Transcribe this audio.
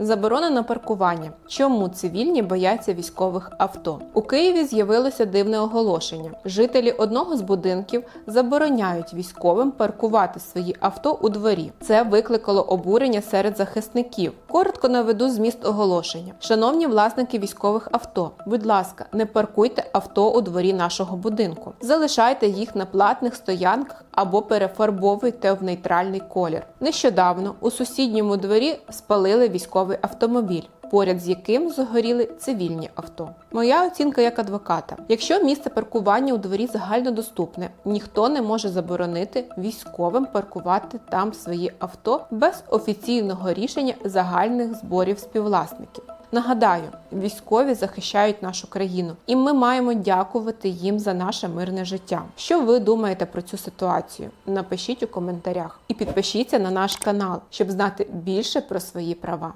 Заборона паркування. Чому цивільні бояться військових авто? У Києві з'явилося дивне оголошення. Жителі одного з будинків забороняють військовим паркувати свої авто у дворі. Це викликало обурення серед захисників. Коротко наведу зміст оголошення. Шановні власники військових авто, будь ласка, не паркуйте авто у дворі нашого будинку. Залишайте їх на платних стоянках або перефарбовуйте в нейтральний колір. Нещодавно у сусідньому дворі спалили військовий автомобіль. Поряд з яким згоріли цивільні авто. Моя оцінка як адвоката: якщо місце паркування у дворі загальнодоступне, ніхто не може заборонити військовим паркувати там свої авто без офіційного рішення загальних зборів співвласників. Нагадаю, військові захищають нашу країну, і ми маємо дякувати їм за наше мирне життя. Що ви думаєте про цю ситуацію? Напишіть у коментарях і підпишіться на наш канал, щоб знати більше про свої права.